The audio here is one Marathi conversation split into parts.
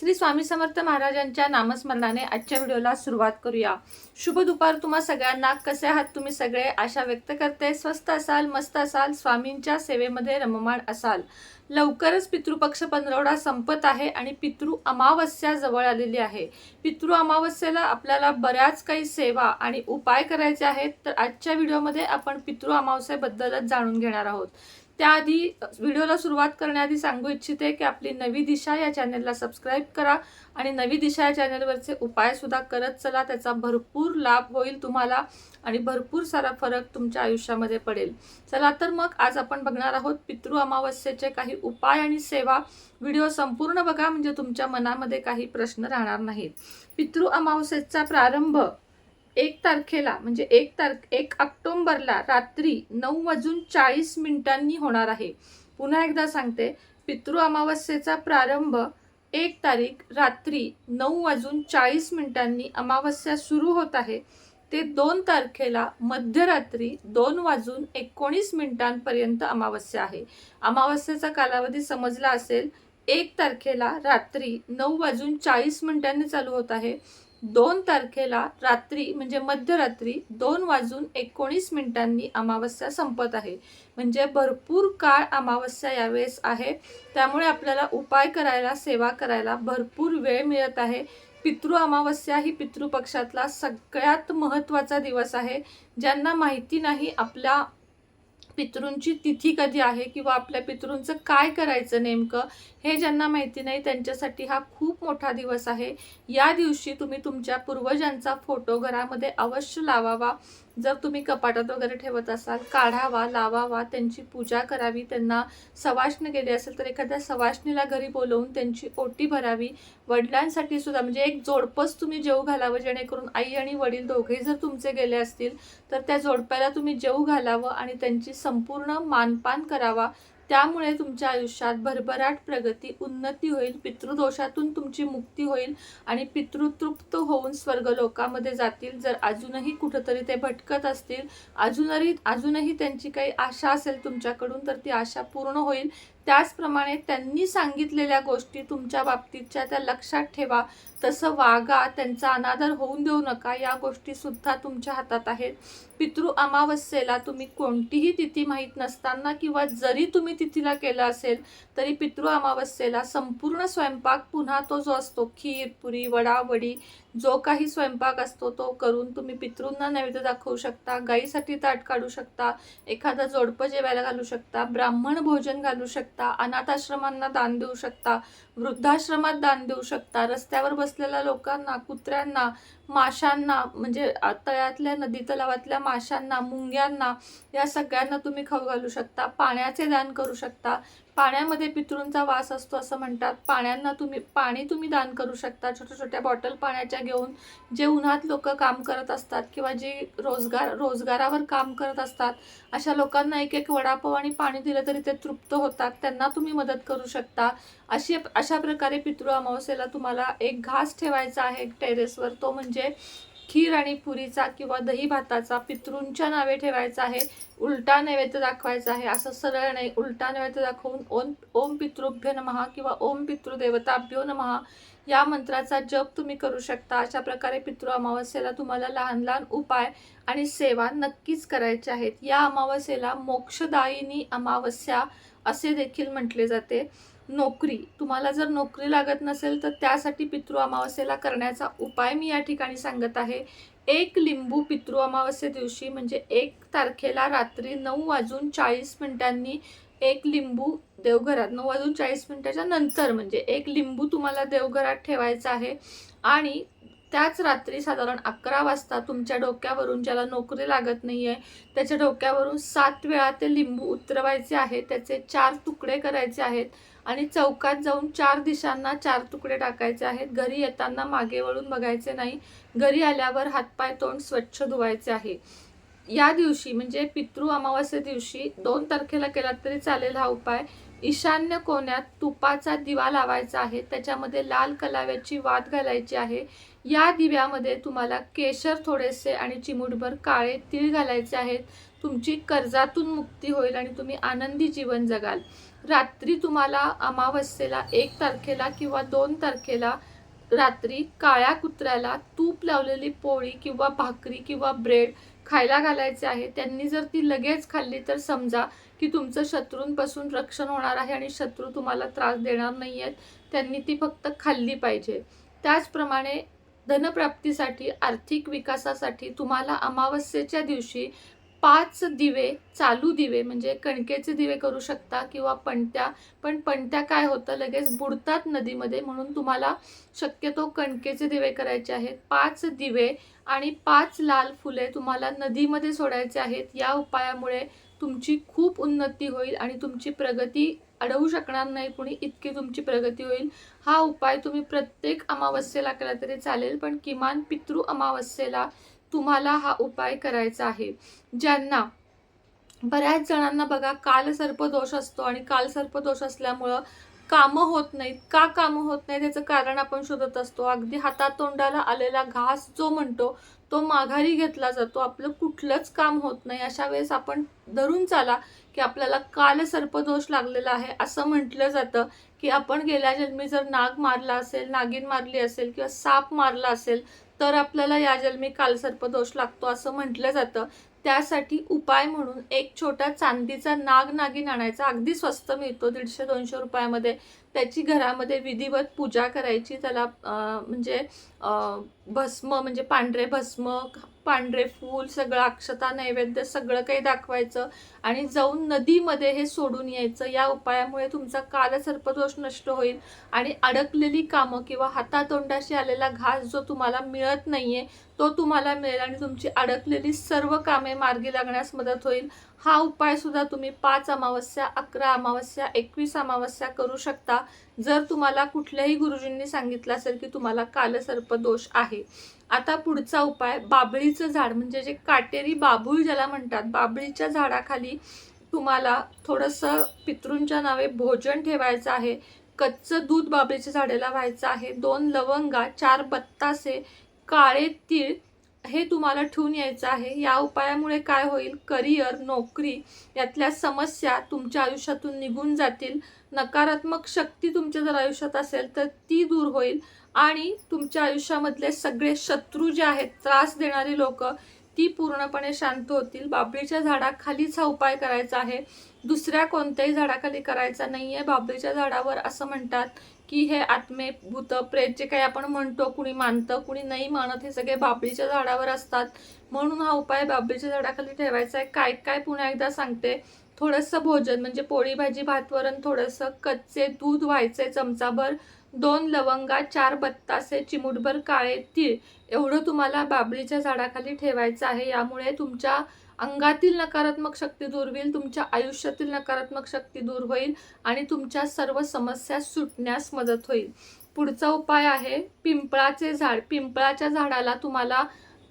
श्री स्वामी समर्थ महाराजांच्या नामस्मरणाने आजच्या व्हिडिओला सुरुवात करूया. शुभ दुपार तुम्हा सगळ्यांना. कसे आहात तुम्ही सगळे? आशा व्यक्त करते. स्वस्त असाल मस्त असाल स्वामींच्या सेवेमध्ये रममाण असाल. लवकरच पितृपक्ष पंधरवडा संपत आहे आणि पितृ अमावस्या जवळ आलेली आहे. पितृ अमावस्येला आपल्याला बऱ्याच काही सेवा आणि उपाय करायचे आहेत. तर आजच्या व्हिडिओमध्ये आपण पितृ अमावस्येबद्दलच जाणून घेणार आहोत. त्याआधी व्हिडिओला सुरुवात करण्याआधी सांगू इच्छिते की आपली नवी दिशा या चॅनलला सबस्क्राईब करा आणि नवी दिशा या चॅनलवरचे उपायसुद्धा करत चला. त्याचा भरपूर लाभ होईल तुम्हाला आणि भरपूर सारा फरक तुमच्या आयुष्यामध्ये पडेल. चला तर मग आज आपण बघणार आहोत पितृ अमावस्येचे काही उपाय आणि सेवा. व्हिडिओ संपूर्ण बघा म्हणजे तुमच्या मनामध्ये काही प्रश्न राहणार नाहीत. पितृ अमावस्येचा प्रारंभ एक तारखेला म्हणजे एक तारख एक ऑक्टोंबरला रात्री नऊ वाजून चाळीस मिनिटांनी होणार आहे. पुन्हा एकदा सांगते पितृ अमावस्येचा प्रारंभ एक तारीख रात्री नऊ वाजून चाळीस मिनिटांनी अमावस्या सुरू होत आहे. ते दोन तारखेला मध्यरात्री दोन वाजून एकोणीस मिनिटांपर्यंत अमावस्या आहे. अमावस्येचा कालावधी समजला असेल एक तारखेला रात्री नऊ वाजून चाळीस मिनिटांनी चालू होत आहे. दोन तारखेला रात्री म्हणजे मध्यरात्री दोन वाजून एकोणीस मिनिटांनी अमावस्या संपत आहे. म्हणजे भरपूर काळ अमावस्या यावेळेस आहे. त्यामुळे आपल्याला उपाय करायला सेवा करायला भरपूर वेळ मिळत आहे. पितृ अमावस्या ही पितृपक्षातला सगळ्यात महत्त्वाचा दिवस आहे. ज्यांना माहिती नाही आपल्या पितृंची तिथी कधी आहे किंवा आपल्या पितृंचं काय करायचं नेमकं हे ज्यांना माहिती नाही त्यांच्यासाठी हा खूप मोठा दिवस आहे. या दिवशी तुम्ही तुमच्या पूर्वजांचा फोटो घरामध्ये अवश्य लावावा. जर तुम्ही कपाटात वगैरे ठेवत असाल काढावा लावावा त्यांची पूजा करावी त्यांना सवाष्ण गेले असेल तर एखाद्या सवाष्णीला घरी बोलवून त्यांची ओटी भरावी. वडिलांसाठी सुद्धा म्हणजे एक जोडपंच तुम्ही जेव घालावं जेणेकरून आई आणि वडील दोघेही जर तुमचे गेले असतील तर त्या जोडप्याला तुम्ही जेव घालावं आणि त्यांची संपूर्ण मानपान करावा. त्यामुळे तुमच्या आयुष्यात भरभराट प्रगती उन्नती होईल पितृदोषातून तुमची मुक्ती होईल आणि पितृतृप्त होऊन स्वर्गलोकामध्ये जातील. जर अजूनही कुठंतरी ते भटकत असतील अजूनही अजूनही त्यांची काही आशा असेल तुमच्याकडून तर ती आशा पूर्ण होईल. त्याचप्रमाणे त्यांनी सांगितलेल्या गोष्टी तुमच्या बाबतीतच्या त्या लक्षात ठेवा. तसं वागा त्यांचा अनादर होऊन देऊ नका या गोष्टी सुद्धा तुमच्या हातात आहेत. पितृ अमावस्येला तुम्ही कोणतीही तिथी माहीत नसताना किंवा जरी तुम्ही तिथीला केलं असेल तरी पितृ अमावस्येला संपूर्ण स्वयंपाक पुन्हा तो जो असतो खीर पुरी वडा वडी जो काही स्वयंपाक असतो तो करून तुम्ही पितृंना नैवेद्य दाखवू शकता गाईसाठी ताट काढू शकता एखादा जोडपं जेवायला घालू शकता ब्राह्मण भोजन घालू शकता अनाथाश्रमांना दान देऊ शकता वृद्धाश्रमात दान देऊ शकता. रस्त्यावर बसलेल्या लोकांना कुत्र्यांना माशांना म्हणजे तळ्यातल्या नदी तलावातल्या माशांना मुंग्यांना या सगळ्यांना तुम्ही खाऊ घालू शकता. पाण्याचे दान करू शकता. पाण्यामध्ये पितृंचा वास असतो असं म्हणतात. पाण्यांना तुम्ही पाणी तुम्ही दान करू शकता. छोट्या छोट्या बॉटल पाण्याच्या घेऊन जे उन्हात लोक काम करत असतात किंवा जे रोजगार रोजगारावर काम करत असतात अशा लोकांना एक एक वडापाव आणि पाणी दिलं तरी ते तृप्त होतात. त्यांना तुम्ही मदत करू शकता. अशी अशा प्रकारे पितृ अमावस्येला तुम्हाला एक घास ठेवायचा आहे टेरेसवर तो म्हणजे खीर आणि पुरीचा किंवा दही भाताचा पितृंच्या नावे ठेवायचा आहे. उलटा नैवेद्य दाखवायचा आहे. असं सरळ नाही. उलटा नैवेद्य दाखवून ओम ओम पितृभ्य नमहा किंवा ओम पितृदेवताभ्यो नमहा या मंत्राचा जप तुम्ही करू शकता. अशा प्रकारे पितृ अमावस्येला तुम्हाला लहान लहान उपाय आणि सेवा नक्कीच करायच्या आहेत. या अमावस्येला मोक्षदायिनी अमावस्या असे देखील म्हटले जाते. नोकरी तुम्हाला जर नोकरी लागत नसेल तर त्यासाठी पितृ अमावस्येला करण्याचा उपाय मी या ठिकाणी सांगत आहे. एक लिंबू पितृ अमावस्ये दिवशी म्हणजे एक तारखेला रात्री नऊ वाजून चाळीस मिनिटांनी एक लिंबू देवघरात नऊ वाजून चाळीस मिनिटाच्या नंतर म्हणजे एक लिंबू तुम्हाला देवघरात ठेवायचा आहे. आणि त्याच रात्री साधारण अकरा वाजता तुमच्या डोक्यावरून ज्याला नोकरी लागत नाही आहे त्याच्या डोक्यावरून सात वेळा ते लिंबू उतरवायचे आहे त्याचे चार तुकडे करायचे आहेत आणि चौकात जाऊन चार दिशांना चार तुकडे टाकायचे आहेत. घरी येताना मागे वळून बघायचे नाही. घरी आल्यावर हातपाय तोंड स्वच्छ धुवायचे आहे. या दिवशी म्हणजे पितृ अमावस्ये दिवशी दोन तारखेला केला तरी चालेल हा उपाय. ईशान्य कोण्यात तुपाचा दिवा लावायचा आहे. त्याच्यामध्ये लाल कलाव्याची वात घालायची आहे. या दिव्यामध्ये तुम्हाला केशर थोडेसे आणि चिमूटभर काळे तीळ घालायचे आहेत. तुमची कर्जातून मुक्ती होईल आणि तुम्ही आनंदी जीवन जगाल. रात्री तुम्हाला अमावस्येला एक तारखेला किंवा दोन तारखेला रात्री काळ्या कुत्र्याला तूप लावलेली पोळी किंवा भाकरी किंवा ब्रेड खायला घालायचे आहे. त्यांनी जर ती लगेच खाल्ली तर समजा की तुमचं शत्रूंपासून रक्षण होणार आहे आणि शत्रू तुम्हाला त्रास देणार नाही आहेत त्यांनी ती फक्त खाल्ली पाहिजे. त्याचप्रमाणे धनप्राप्तीसाठी आर्थिक विकासासाठी तुम्हाला अमावस्येच्या दिवशी पाच दिवे चालू दिवे म्हणजे कणकेचे दिवे करू शकता किंवा पणत्या. पण पणत्या काय होतं? लगेच बुडतात नदीमध्ये म्हणून तुम्हाला शक्यतो कणकेचे दिवे करायचे आहेत. पाच दिवे आणि पाच लाल फुले तुम्हाला नदीमध्ये सोडायचे आहेत. या उपायामुळे तुमची खूप उन्नती होईल आणि तुमची प्रगती अडवू शकणार नाही कुणी इतकी तुमची प्रगती होईल. हा उपाय तुम्ही प्रत्येक अमावस्येला केला तरी चालेल पण किमान पितृ अमावस्येला तुम्हाला हा उपाय करायचा आहे. ज्यांना बऱ्याच जणांना बघा कालसर्प दोष असतो आणि कालसर्प दोष असल्यामुळं कामं होत नाहीत. का कामं होत नाही त्याचं कारण आपण शोधत असतो. अगदी हातातोंडाला आलेला घास जो म्हणतो तो माघारी घेतला जातो. आपलं कुठलंच काम होत नाही. अशा वेळेस आपण धरून चाला की आपल्याला काल सर्पदोष लागलेला आहे असं म्हटलं जातं की आपण गेल्या जन्मी जर नाग मारला असेल नागिन मारली असेल किंवा साप मारला असेल तर आपल्याला या जन्मी कालसर्पदोष लागतो असं म्हटलं जातं. त्यासाठी उपाय म्हणून एक छोटा चांदीचा नाग नागिन आणायचा. अगदी स्वस्त मिळतो दीडशे दोनशे रुपयामध्ये. त्याची घरामध्ये विधिवत पूजा करायची. त्याला म्हणजे भस्म म्हणजे पांढरे भस्म पांढरे फूल सगळं अक्षता नैवेद्य सगळं काही दाखवायचं आणि जाऊन नदीमध्ये हे सोडून यायचं. या उपायामुळे तुमचा कालसर्पदोष नष्ट होईल आणि अडकलेली कामं किंवा हातातोंडाशी आलेला घास जो तुम्हाला मिळत नाहीये तो तुम्हाला मिळेल आणि तुमची अडकलेली सर्व कामे मार्गी लागण्यास मदत होईल. हा उपाय सुद्धा तुम्ही पाच अमावस्या अकरा अमावस्या एकवीस अमावस्या करू शकता. जर तुम्हाला कुठल्याही गुरुजींनी सांगितलं असेल की तुम्हाला कालसर्प दोष आहे. आता पुढचा उपाय बाबळीचं झाड म्हणजे जे काटेरी बाबूळ ज्याला म्हणतात बाबळीच्या झाडाखाली तुम्हाला थोडंसं पितृंच्या नावे भोजन ठेवायचं आहे. कच्चं दूध बाबळीच्या झाडाला व्हायचं आहे. दोन लवंगा चार बत्तासे काळे तीळ हे तुम्हाला ठेवून यायचं आहे. या उपायामुळे काय होईल? करिअर नोकरी यातल्या समस्या तुमच्या आयुष्यातून निघून जातील. नकारात्मक शक्ती तुमच्या जर आयुष्यात असेल तर ती दूर होईल. आणि तुमच्या आयुष्यामधले सगळे शत्रू जे आहेत त्रास देणारी लोक ती पूर्णपणे शांत होतील. बाबळीच्या झाडाखालीच हा उपाय करायचा आहे. दुसऱ्या कोणत्याही झाडाखाली करायचा नाही आहे बाबळीच्या झाडावर असं म्हणतात की हे आत्मे भूत प्रेत जे काही आपण म्हणतो कुणी मानतं कुणी नाही मानत हे सगळे बाबळीच्या झाडावर असतात. म्हणून हा उपाय बाबळीच्या झाडाखाली ठेवायचा आहे. काय काय पुन्हा एकदा सांगते. थोडंसं भोजन म्हणजे पोळी भाजी भात वरण थोडंसं कच्चे दूध व्हायचे चमचाभर दोन लवंगा चार बत्तासे चिमूटभर काळे तीळ. एवढं तुम्हाला बाबळीच्या झाडाखाली ठेवायचं आहे. यामुळे तुमच्या अंगातील नकारात्मक शक्ती दूर होईल तुमच्या आयुष्यातील नकारात्मक शक्ती दूर होईल आणि तुमच्या सर्व समस्या सुटण्यास मदत होईल. पुढचा उपाय आहे पिंपळाचे झाड. पिंपळाच्या झाडाला तुम्हाला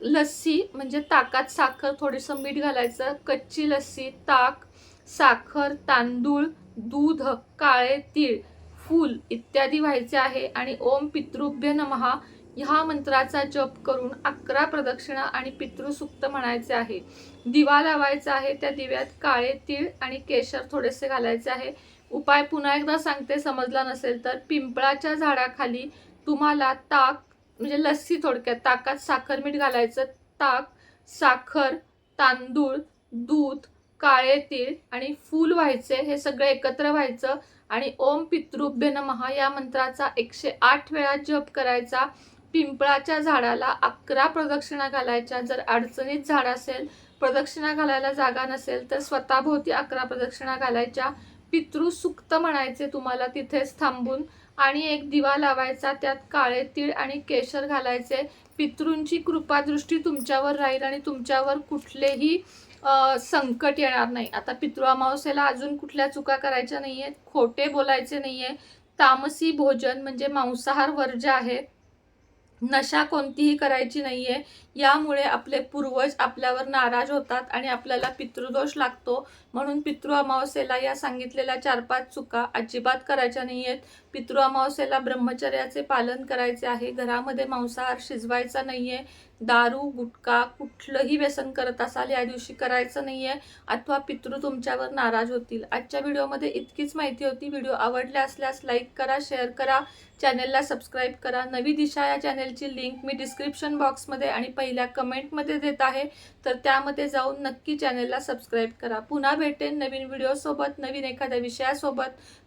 लस्सी म्हणजे ताकात साखर थोडंसं मीठ घालायचं. कच्ची लस्सी ताक साखर तांदूळ दूध काळे तीळ फूल इत्यादी व्हायचे आहे आणि ओम पितृभ्य नमहा ह्या मंत्राचा जप करून अकरा प्रदक्षिणा आणि पितृसुक्त म्हणायचे आहे. दिवा लावायचा आहे त्या दिव्यात काळे तीळ आणि केशर थोडेसे घालायचे आहे. उपाय पुन्हा एकदा सांगते समजला नसेल तर. पिंपळाच्या झाडाखाली तुम्हाला ताक म्हणजे लस्सी थोडक्यात ताकात साखर मीठ घालायचं. ताक साखर तांदूळ दूध काळे तीळ आणि फूल व्हायचे हे सगळं एकत्र व्हायचं. आणि ओम पितृभ्य नमहा या मंत्राचा एकशे आठ वेळा जप करायचा. पिंपळाच्या झाडाला अकरा प्रदक्षिणा घालायच्या. जर अडचणीत झाड असेल प्रदक्षिणा घालायला जागा नसेल तर स्वतःभोवती अकरा प्रदक्षिणा घालायच्या. पितृसुक्त म्हणायचे तुम्हाला तिथेच थांबून. आणि एक दिवा लावायचा त्यात काळे तीळ आणि केशर घालायचे. पितृंची कृपादृष्टी तुमच्यावर राहील आणि तुमच्यावर कुठलेही संकट येणार नाही. आता पितृ अमावस्येला अजून कुठल्या चुका करायच्या नाही आहेत खोटे बोलायचे नाही आहे तामसी भोजन म्हणजे मांसाहार वर्ज्य आहे. नशा कोणतीही करायची नाहीये. यामुळे आपले पूर्वज आपल्यावर नाराज होतात आणि आपल्याला पितृदोष लागतो. म्हणून पितृ अमावस्येला या सांगितलेल्या चार पाच चुका अजिबात करायच्या नाही आहेत पितृ अमावस्येला ब्रह्मचर्याचे पालन करायचे आहे. घरामध्ये मांसाहार शिजवायचा नाहीये. दारू गुटखा कुठलंही व्यसन करत असाल या दिवशी करायचं नाही आहे अथवा पितृ तुमच्यावर नाराज होतील. आजच्या व्हिडिओमध्ये इतकीच माहिती होती. व्हिडिओ आवडले असल्यास लाईक करा शेअर करा. चॅनेलला सबस्क्राईब करा. नवी दिशा या चॅनेलची लिंक मी डिस्क्रिप्शन बॉक्समध्ये आणि पहिल्या कमेंटमध्ये देत आहे. तर त्यामध्ये जाऊन नक्की चॅनेलला सबस्क्राईब करा. पुन्हा भेटेन नवीन व्हिडिओसोबत नवीन एखाद्या विषयासोबत.